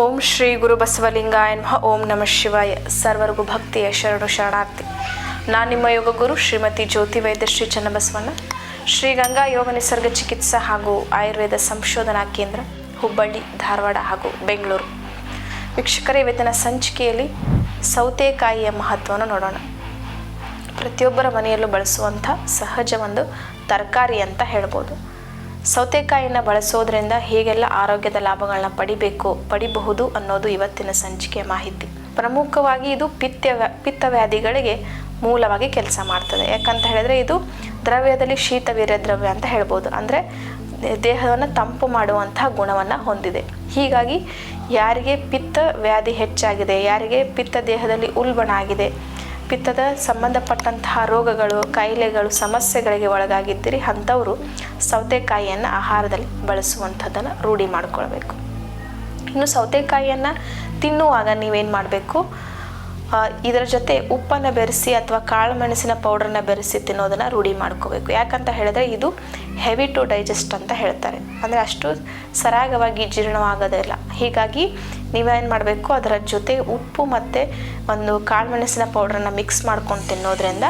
ಓಂ ಶ್ರೀ ಗುರು ಬಸವಲಿಂಗಾಯ ನಮಃ, ಓಂ ನಮಃ ಶಿವಾಯ. ಸರ್ವರಿಗೂ ಭಕ್ತಿಯ ಶರಣು ಶರಣಾರ್ಥಿ. ನಾನು ನಿಮ್ಮ ಯೋಗ ಗುರು ಶ್ರೀಮತಿ ಜ್ಯೋತಿ ವೈದ್ಯ ಶ್ರೀ ಚನ್ನಬಸವಣ್ಣ. ಶ್ರೀ ಗಂಗಾ ಯೋಗ ನಿಸರ್ಗ ಚಿಕಿತ್ಸಾ ಹಾಗೂ ಆಯುರ್ವೇದ ಸಂಶೋಧನಾ ಕೇಂದ್ರ, ಹುಬ್ಬಳ್ಳಿ, ಧಾರವಾಡ ಹಾಗೂ ಬೆಂಗಳೂರು. ವೀಕ್ಷಕರೇ, ಇವತ್ತಿನ ಸಂಚಿಕೆಯಲ್ಲಿ ಸೌತೆಕಾಯಿಯ ಮಹತ್ವವನ್ನು ನೋಡೋಣ. ಪ್ರತಿಯೊಬ್ಬರ ಮನೆಯಲ್ಲೂ ಬಳಸುವಂಥ ಸಹಜ ಒಂದು ತರಕಾರಿ ಅಂತ ಹೇಳ್ಬೋದು. ಸೌತೆಕಾಯಿನ ಬಳಸೋದ್ರಿಂದ ಹೇಗೆಲ್ಲ ಆರೋಗ್ಯದ ಲಾಭಗಳನ್ನ ಪಡಿಬೇಕು, ಪಡಿಬಹುದು ಅನ್ನೋದು ಇವತ್ತಿನ ಸಂಚಿಕೆ ಮಾಹಿತಿ. ಪ್ರಮುಖವಾಗಿ ಇದು ಪಿತ್ತ ಪಿತ್ತ ವ್ಯಾಧಿಗಳಿಗೆ ಮೂಲವಾಗಿ ಕೆಲಸ ಮಾಡ್ತದೆ. ಯಾಕಂತ ಹೇಳಿದ್ರೆ ಇದು ದ್ರವ್ಯದಲ್ಲಿ ಶೀತವೀರ್ಯ ದ್ರವ್ಯ ಅಂತ ಹೇಳ್ಬೋದು. ಅಂದರೆ ದೇಹವನ್ನು ತಂಪು ಮಾಡುವಂತಹ ಗುಣವನ್ನು ಹೊಂದಿದೆ. ಹೀಗಾಗಿ ಯಾರಿಗೆ ಪಿತ್ತ ವ್ಯಾಧಿ ಹೆಚ್ಚಾಗಿದೆ, ಯಾರಿಗೆ ಪಿತ್ತ ದೇಹದಲ್ಲಿ ಉಲ್ಬಣ ಆಗಿದೆ ಪಿತ್ತದ ಸಂಬಂಧಪಟ್ಟಂತಹ ರೋಗಗಳು, ಕಾಯಿಲೆಗಳು, ಸಮಸ್ಯೆಗಳಿಗೆ ಒಳಗಾಗಿದ್ದೀರಿ ಅಂಥವರು ಸೌತೆಕಾಯಿಯನ್ನು ಆಹಾರದಲ್ಲಿ ಬಳಸುವಂಥದ್ದನ್ನು ರೂಢಿ ಮಾಡ್ಕೊಳ್ಬೇಕು. ಇನ್ನು ಸೌತೆಕಾಯಿಯನ್ನು ತಿನ್ನುವಾಗ ನೀವೇನು ಮಾಡಬೇಕು? ಇದರ ಜೊತೆ ಉಪ್ಪನ್ನು ಬೆರೆಸಿ ಅಥವಾ ಕಾಳು ಮೆಣಸಿನ ಪೌಡ್ರನ್ನ ಬೆರೆಸಿ ತಿನ್ನೋದನ್ನು ರೂಢಿ ಮಾಡ್ಕೋಬೇಕು. ಯಾಕಂತ ಹೇಳಿದ್ರೆ ಇದು ಹೆವಿ ಟು ಡೈಜೆಸ್ಟ್ ಅಂತ ಹೇಳ್ತಾರೆ. ಅಂದರೆ ಅಷ್ಟು ಸರಾಗವಾಗಿ ಜೀರ್ಣವಾಗೋದಿಲ್ಲ ಹೀಗಾಗಿ ನೀವೇನು ಮಾಡಬೇಕು, ಅದರ ಜೊತೆ ಉಪ್ಪು ಮತ್ತು ಒಂದು ಕಾಳು ಮೆಣಸಿನ ಪೌಡ್ರನ್ನ ಮಿಕ್ಸ್ ಮಾಡ್ಕೊಂಡು ತಿನ್ನೋದ್ರಿಂದ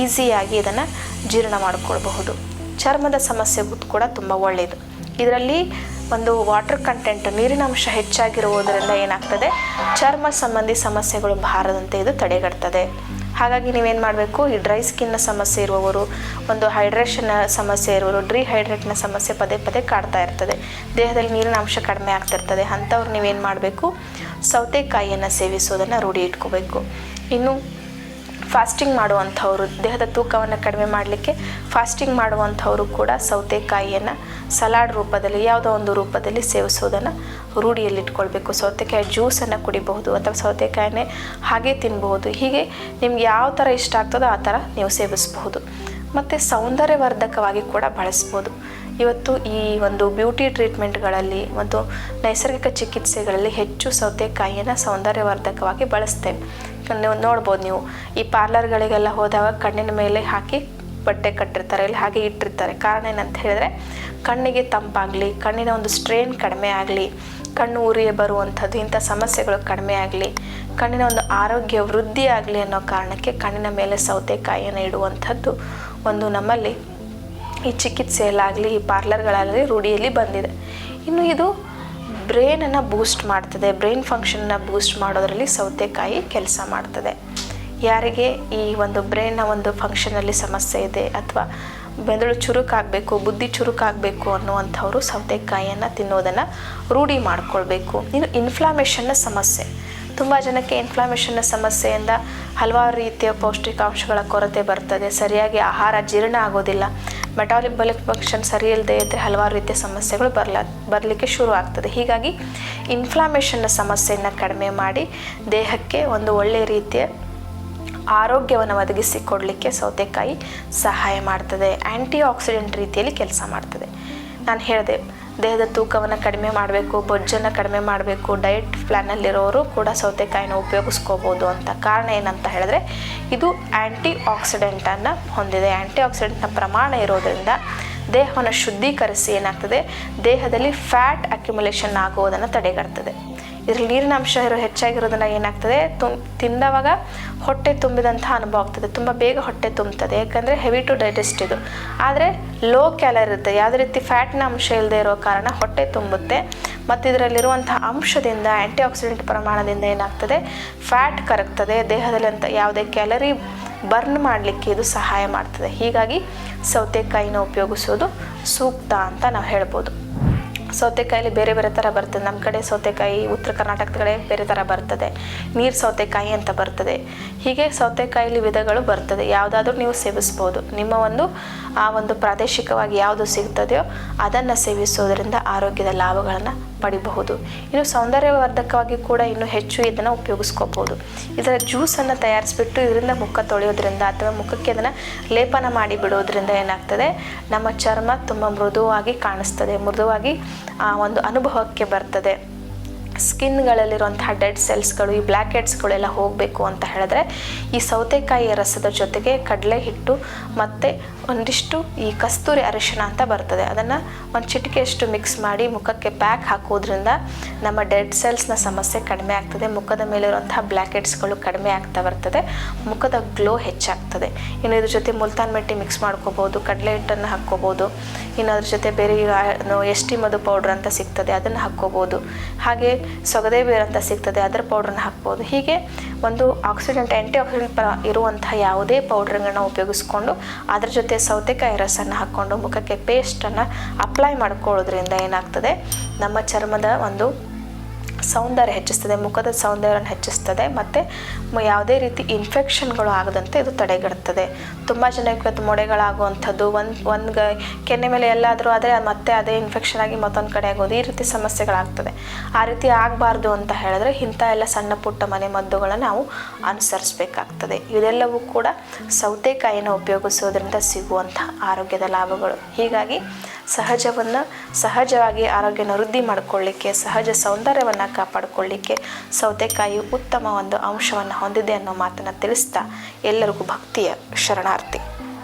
ಈಸಿಯಾಗಿ ಇದನ್ನು ಜೀರ್ಣ ಮಾಡ್ಕೊಳ್ಬಹುದು. ಚರ್ಮದ ಸಮಸ್ಯೆಗೂ ಕೂಡ ತುಂಬ ಒಳ್ಳೆಯದು ಇದರಲ್ಲಿ ಒಂದು ವಾಟರ್ ಕಂಟೆಂಟ್ ನೀರಿನ ಅಂಶ ಹೆಚ್ಚಾಗಿರುವುದರಿಂದ ಏನಾಗ್ತದೆ? ಚರ್ಮ ಸಂಬಂಧಿ ಸಮಸ್ಯೆಗಳು ಬಾರದಂತೆ ಇದು ತಡೆಗಟ್ತದೆ. ಹಾಗಾಗಿ ನೀವೇನು ಮಾಡಬೇಕು? ಈ ಡ್ರೈ ಸ್ಕಿನ್ನ ಸಮಸ್ಯೆ ಇರುವವರು, ಒಂದು ಹೈಡ್ರೇಷನ್ ಸಮಸ್ಯೆ ಇರುವವರು ಡಿಹೈಡ್ರೇಟ್ನ ಸಮಸ್ಯೆ ಪದೇ ಪದೇ ಕಾಡ್ತಾ ಇರ್ತದೆ. ದೇಹದಲ್ಲಿ ನೀರಿನ ಅಂಶ ಕಡಿಮೆ ಆಗ್ತಿರ್ತದೆ ಅಂಥವ್ರು ನೀವೇನು ಮಾಡಬೇಕು? ಸೌತೆಕಾಯಿಯನ್ನು ಸೇವಿಸೋದನ್ನು ರೂಢಿ ಇಟ್ಕೋಬೇಕು. ಇನ್ನು ಫಾಸ್ಟಿಂಗ್ ಮಾಡುವಂಥವ್ರು, ದೇಹದ ತೂಕವನ್ನು ಕಡಿಮೆ ಮಾಡಲಿಕ್ಕೆ ಫಾಸ್ಟಿಂಗ್ ಮಾಡುವಂಥವರು ಕೂಡ ಸೌತೆಕಾಯಿಯನ್ನು ಸಲಾಡ್ ರೂಪದಲ್ಲಿ, ಯಾವುದೋ ಒಂದು ರೂಪದಲ್ಲಿ ಸೇವಿಸೋದನ್ನು ರೂಢಿಯಲ್ಲಿಟ್ಕೊಳ್ಬೇಕು. ಸೌತೆಕಾಯಿ ಜ್ಯೂಸನ್ನು ಕುಡಿಬಹುದು ಅಥವಾ ಸೌತೆಕಾಯಿನೇ ಹಾಗೆ ತಿನ್ಬಹುದು. ಹೀಗೆ ನಿಮ್ಗೆ ಯಾವ ಥರ ಇಷ್ಟ ಆಗ್ತದೋ ಆ ಥರ ನೀವು ಸೇವಿಸಬಹುದು. ಮತ್ತು ಸೌಂದರ್ಯವರ್ಧಕವಾಗಿ ಕೂಡ ಬಳಸ್ಬೋದು. ಇವತ್ತು ಈ ಒಂದು ಬ್ಯೂಟಿ ಟ್ರೀಟ್ಮೆಂಟ್ಗಳಲ್ಲಿ ಮತ್ತು ನೈಸರ್ಗಿಕ ಚಿಕಿತ್ಸೆಗಳಲ್ಲಿ ಹೆಚ್ಚು ಸೌತೆಕಾಯಿಯನ್ನು ಸೌಂದರ್ಯವರ್ಧಕವಾಗಿ ಬಳಸ್ತೇವೆ. ನೀವು ನೋಡ್ಬೋದು ನೀವು. ಈ ಪಾರ್ಲರ್ಗಳಿಗೆಲ್ಲ ಹೋದಾಗ ಕಣ್ಣಿನ ಮೇಲೆ ಹಾಕಿ ಬಟ್ಟೆ ಕಟ್ಟಿರ್ತಾರೆ, ಇಲ್ಲಿ ಹಾಗೆ ಇಟ್ಟಿರ್ತಾರೆ. ಕಾರಣ ಏನಂತ ಹೇಳಿದ್ರೆ, ಕಣ್ಣಿಗೆ ತಂಪಾಗಲಿ, ಕಣ್ಣಿನ ಒಂದು ಸ್ಟ್ರೇನ್ ಕಡಿಮೆ ಆಗಲಿ, ಕಣ್ಣು ಉರಿಯ ಬರುವಂಥದ್ದು, ಇಂಥ ಸಮಸ್ಯೆಗಳು ಕಡಿಮೆ ಆಗಲಿ, ಕಣ್ಣಿನ ಒಂದು ಆರೋಗ್ಯ ವೃದ್ಧಿ ಆಗಲಿ ಅನ್ನೋ ಕಾರಣಕ್ಕೆ ಕಣ್ಣಿನ ಮೇಲೆ ಸೌತೆಕಾಯಿಯನ್ನು ಇಡುವಂಥದ್ದು ಒಂದು ನಮ್ಮಲ್ಲಿ ಈ ಚಿಕಿತ್ಸೆಯಲ್ಲಾಗಲಿ, ಈ ಪಾರ್ಲರ್ಗಳಾಗಲಿ ರೂಢಿಯಲ್ಲಿ ಬಂದಿದೆ. ಇನ್ನು ಇದು ಬ್ರೈನನ್ನು ಬೂಸ್ಟ್ ಮಾಡ್ತದೆ. ಬ್ರೈನ್ ಫಂಕ್ಷನ್ನ ಬೂಸ್ಟ್ ಮಾಡೋದರಲ್ಲಿ ಸೌತೆಕಾಯಿ ಕೆಲಸ ಮಾಡ್ತದೆ. ಯಾರಿಗೆ ಈ ಒಂದು ಬ್ರೈನ್ನ ಒಂದು ಫಂಕ್ಷನಲ್ಲಿ ಸಮಸ್ಯೆ ಇದೆ ಅಥವಾ ಮೆದುಳು ಚುರುಕಾಗಬೇಕು, ಬುದ್ಧಿ ಚುರುಕಾಗಬೇಕು ಅನ್ನುವಂಥವ್ರು ಸೌತೆಕಾಯಿಯನ್ನು ತಿನ್ನೋದನ್ನು ರೂಢಿ ಮಾಡ್ಕೊಳ್ಬೇಕು. ಇನ್ನು ಇನ್ಫ್ಲಾಮೇಷನ್ನ ಸಮಸ್ಯೆ. ತುಂಬ ಜನಕ್ಕೆ ಇನ್ಫ್ಲಾಮೇಷನ್ನ ಸಮಸ್ಯೆಯಿಂದ ಹಲವಾರು ರೀತಿಯ ಪೌಷ್ಟಿಕಾಂಶಗಳ ಕೊರತೆ ಬರ್ತದೆ. ಸರಿಯಾಗಿ ಆಹಾರ ಜೀರ್ಣ ಆಗೋದಿಲ್ಲ. ಮೆಟಾಲಿಬಲಿಕ್ ಫಂಕ್ಷನ್ ಸರಿ ಇಲ್ಲದೆ ಇದ್ದರೆ ಹಲವಾರು ರೀತಿಯ ಸಮಸ್ಯೆಗಳು ಬರಲ, ಬರಲಿಕ್ಕೆ ಶುರು ಆಗ್ತದೆ. ಹೀಗಾಗಿ ಇನ್ಫ್ಲಾಮೇಷನ್ನ ಸಮಸ್ಯೆಯನ್ನು ಕಡಿಮೆ ಮಾಡಿ ದೇಹಕ್ಕೆ ಒಂದು ಒಳ್ಳೆಯ ರೀತಿಯ ಆರೋಗ್ಯವನ್ನು ಒದಗಿಸಿಕೊಡಲಿಕ್ಕೆ ಸೌತೆಕಾಯಿ ಸಹಾಯ ಮಾಡ್ತದೆ. ಆ್ಯಂಟಿ ಆಕ್ಸಿಡೆಂಟ್ ರೀತಿಯಲ್ಲಿ ಕೆಲಸ ಮಾಡ್ತದೆ. ನಾನು ಹೇಳಿದೆ ದೇಹದ ತೂಕವನ್ನು ಕಡಿಮೆ ಮಾಡಬೇಕು, ಬೊಜ್ಜನ್ನು ಕಡಿಮೆ ಮಾಡಬೇಕು ಡಯಟ್ ಪ್ಲ್ಯಾನಲ್ಲಿರೋರು ಕೂಡ ಸೌತೆಕಾಯಿನ ಉಪಯೋಗಿಸ್ಕೋಬೋದು ಅಂತ ಕಾರಣ ಏನಂತ ಹೇಳಿದ್ರೆ ಇದು ಆ್ಯಂಟಿ ಆಕ್ಸಿಡೆಂಟನ್ನು ಹೊಂದಿದೆ. ಆ್ಯಂಟಿ ಆಕ್ಸಿಡೆಂಟ್ನ ಪ್ರಮಾಣ ಇರೋದರಿಂದ ದೇಹವನ್ನು ಶುದ್ಧೀಕರಿಸಿ ಏನಾಗ್ತದೆ? ದೇಹದಲ್ಲಿ ಫ್ಯಾಟ್ ಅಕ್ಯುಮುಲೇಷನ್ ಆಗುವುದನ್ನು ತಡೆಗಟ್ತದೆ. ಇದ್ರಲ್ಲಿ ನೀರಿನ ಅಂಶ ಇರೋ ಹೆಚ್ಚಾಗಿರೋದನ್ನ ಏನಾಗ್ತದೆ? ತುಂ, ತಿಂದವಾಗ ಹೊಟ್ಟೆ ತುಂಬಿದಂಥ ಅನುಭವ ಆಗ್ತದೆ. ತುಂಬ ಬೇಗ ಹೊಟ್ಟೆ ತುಂಬುತ್ತದೆ ಯಾಕಂದರೆ ಹೆವಿ ಟು ಡೈಜೆಸ್ಟ್ ಇದು. ಆದರೆ ಲೋ ಕ್ಯಾಲರಿ ಇರುತ್ತೆ. ಯಾವುದೇ ರೀತಿ ಫ್ಯಾಟ್ನ ಅಂಶ ಇಲ್ಲದೆ ಇರೋ ಕಾರಣ ಹೊಟ್ಟೆ ತುಂಬುತ್ತೆ. ಮತ್ತು ಇದರಲ್ಲಿರುವಂಥ ಅಂಶದಿಂದ ಆ್ಯಂಟಿ ಆಕ್ಸಿಡೆಂಟ್ ಪ್ರಮಾಣದಿಂದ ಏನಾಗ್ತದೆ? ಫ್ಯಾಟ್ ಕರಗ್ತದೆ. ದೇಹದಲ್ಲಿ ಅಂತ ಯಾವುದೇ ಕ್ಯಾಲರಿ ಬರ್ನ್ ಮಾಡಲಿಕ್ಕೆ ಇದು ಸಹಾಯ ಮಾಡ್ತದೆ. ಹೀಗಾಗಿ ಸೌತೆಕಾಯಿನ ಉಪಯೋಗಿಸೋದು ಸೂಕ್ತ ಅಂತ ನಾವು ಹೇಳ್ಬೋದು. ಸೌತೆಕಾಯಲ್ಲಿ ಬೇರೆ ಬೇರೆ ಥರ ಬರ್ತದೆ. ನಮ್ಮ ಕಡೆ ಸೌತೆಕಾಯಿ, ಉತ್ತರ ಕರ್ನಾಟಕದ ಕಡೆ ಬೇರೆ ಥರ ಬರ್ತದೆ. ನೀರು ಸೌತೆಕಾಯಿ ಅಂತ ಬರ್ತದೆ. ಹೀಗೆ ಸೌತೆಕಾಯಿಲಿ ವಿಧಗಳು ಬರ್ತದೆ. ಯಾವುದಾದ್ರೂ ನೀವು ಸೇವಿಸ್ಬೋದು. ನಿಮ್ಮ ಒಂದು, ಆ ಒಂದು ಪ್ರಾದೇಶಿಕವಾಗಿ ಯಾವುದು ಸಿಗ್ತದೆಯೋ ಅದನ್ನು ಸೇವಿಸೋದರಿಂದ ಆರೋಗ್ಯದ ಲಾಭಗಳನ್ನು ಪಡಿಬಹುದು. ಇನ್ನು ಸೌಂದರ್ಯವರ್ಧಕವಾಗಿ ಕೂಡ ಇನ್ನೂ ಹೆಚ್ಚು ಇದನ್ನು ಉಪಯೋಗಿಸ್ಕೋಬಹುದು. ಇದರ ಜ್ಯೂಸನ್ನು ತಯಾರಿಸ್ಬಿಟ್ಟು ಇದರಿಂದ ಮುಖ ತೊಳೆಯೋದ್ರಿಂದ ಅಥವಾ ಮುಖಕ್ಕೆ ಅದನ್ನು ಲೇಪನ ಮಾಡಿ ಬಿಡೋದ್ರಿಂದ ಏನಾಗ್ತದೆ? ನಮ್ಮ ಚರ್ಮ ತುಂಬ ಮೃದುವಾಗಿ ಕಾಣಿಸ್ತದೆ. ಮೃದುವಾಗಿ ಒಂದು ಅನುಭವಕ್ಕೆ ಬರ್ತದೆ. ಸ್ಕಿನ್ಗಳಲ್ಲಿರುವಂತಹ ಡೆಡ್ ಸೆಲ್ಸ್ಗಳು, ಈ ಬ್ಲ್ಯಾಕ್ ಹೆಡ್ಸ್ಗಳೆಲ್ಲ ಹೋಗಬೇಕು ಅಂತ ಹೇಳಿದ್ರೆ ಈ ಸೌತೆಕಾಯಿಯ ರಸದ ಜೊತೆಗೆ ಕಡಲೆ ಹಿಟ್ಟು ಮತ್ತು ಒಂದಿಷ್ಟು ಈ ಕಸ್ತೂರಿ ಅರಿಶಿನ ಅಂತ ಬರ್ತದೆ. ಅದನ್ನು ಒಂದು ಚಿಟಿಕೆಯಷ್ಟು ಮಿಕ್ಸ್ ಮಾಡಿ ಮುಖಕ್ಕೆ ಪ್ಯಾಕ್ ಹಾಕೋದ್ರಿಂದ ನಮ್ಮ ಡೆಡ್ ಸೆಲ್ಸ್ನ ಸಮಸ್ಯೆ ಕಡಿಮೆ ಆಗ್ತದೆ. ಮುಖದ ಮೇಲಿರುವಂತಹ ಬ್ಲ್ಯಾಕೆಟ್ಸ್ಗಳು ಕಡಿಮೆ ಆಗ್ತಾ ಬರ್ತದೆ. ಮುಖದ ಗ್ಲೋ ಹೆಚ್ಚಾಗ್ತದೆ. ಇನ್ನು ಇದ್ರ ಜೊತೆ ಮುಲ್ತಾನ್ ಮೆಟ್ಟಿ ಮಿಕ್ಸ್ ಮಾಡ್ಕೋಬೋದು ಕಡಲೆ ಹಿಟ್ಟನ್ನು ಹಾಕ್ಕೋಬೋದು ಇನ್ನು ಅದ್ರ ಜೊತೆ ಬೇರೆ ಎಸ್ ಟಿ ಮಧು ಪೌಡ್ರ್ ಅಂತ ಸಿಗ್ತದೆ, ಅದನ್ನು ಹಾಕ್ಕೋಬೋದು ಹಾಗೆ ಸೊಗದೆ ಬೇರು ಅಂತ ಸಿಗ್ತದೆ, ಅದರ ಪೌಡ್ರನ್ನ ಹಾಕ್ಬೋದು. ಹೀಗೆ ಒಂದು ಆಕ್ಸಿಡೆಂಟ್ ಆ್ಯಂಟಿ ಆಕ್ಸಿಡೆಂಟ್ ಇರುವಂತಹ ಯಾವುದೇ ಪೌಡ್ರ್ಗಳನ್ನ ಉಪಯೋಗಿಸ್ಕೊಂಡು ಅದ್ರ ಜೊತೆ ಸೌತೆಕಾಯಿ ರಸನ ಹಾಕ್ಕೊಂಡು ಮುಖಕ್ಕೆ ಪೇಸ್ಟನ್ನು ಅಪ್ಲೈ ಮಾಡ್ಕೊಳ್ಳೋದ್ರಿಂದ ಏನಾಗ್ತದೆ? ನಮ್ಮ ಚರ್ಮದ ಒಂದು ಸೌಂದರ್ಯ ಹೆಚ್ಚಿಸ್ತದೆ, ಮುಖದ ಸೌಂದರ್ಯವನ್ನು ಹೆಚ್ಚಿಸ್ತದೆ, ಮತ್ತು ಯಾವುದೇ ರೀತಿ ಇನ್ಫೆಕ್ಷನ್ಗಳು ಆಗದಂತೆ ಇದು ತಡೆಗಟ್ಟುತ್ತದೆ ತುಂಬ ಜನಕ್ಕೆ ಇವತ್ತು ಮೊಡೆಗಳಾಗುವಂಥದ್ದು, ಒಂದು ಒಂದು ಗ, ಕೆನ್ನೆ ಮೇಲೆ ಎಲ್ಲಾದರೂ ಆದರೆ ಮತ್ತೆ ಅದೇ ಇನ್ಫೆಕ್ಷನ್ ಆಗಿ ಮತ್ತೊಂದು ಕಡೆ ಆಗೋದು, ಈ ರೀತಿ ಸಮಸ್ಯೆಗಳಾಗ್ತದೆ. ಆ ರೀತಿ ಆಗಬಾರ್ದು ಅಂತ ಹೇಳಿದ್ರೆ ಇಂಥ ಎಲ್ಲ ಸಣ್ಣ ಪುಟ್ಟ ಮನೆ ಮದ್ದುಗಳನ್ನು ನಾವು ಅನುಸರಿಸಬೇಕಾಗ್ತದೆ. ಇದೆಲ್ಲವೂ ಕೂಡ ಸೌತೆಕಾಯಿನ ಉಪಯೋಗಿಸೋದ್ರಿಂದ ಸಿಗುವಂಥ ಆರೋಗ್ಯದ ಲಾಭಗಳು. ಹೀಗಾಗಿ ಸಹಜವನ್ನು ಸಹಜವಾಗಿ ಆರೋಗ್ಯನ ವೃದ್ಧಿ ಮಾಡಿಕೊಳ್ಳಿಕ್ಕೆ, ಸಹಜ ಸೌಂದರ್ಯವನ್ನು ಕಾಪಾಡಿಕೊಳ್ಳಿಕ್ಕೆ ಸೌತೆಕಾಯಿ ಉತ್ತಮ ಒಂದು ಅಂಶವನ್ನು ಹೊಂದಿದೆ ಅನ್ನೋ ಮಾತನ್ನು ತಿಳಿಸ್ತಾ ಎಲ್ಲರಿಗೂ ಭಕ್ತಿಯ ಶರಣಾರ್ಥಿ.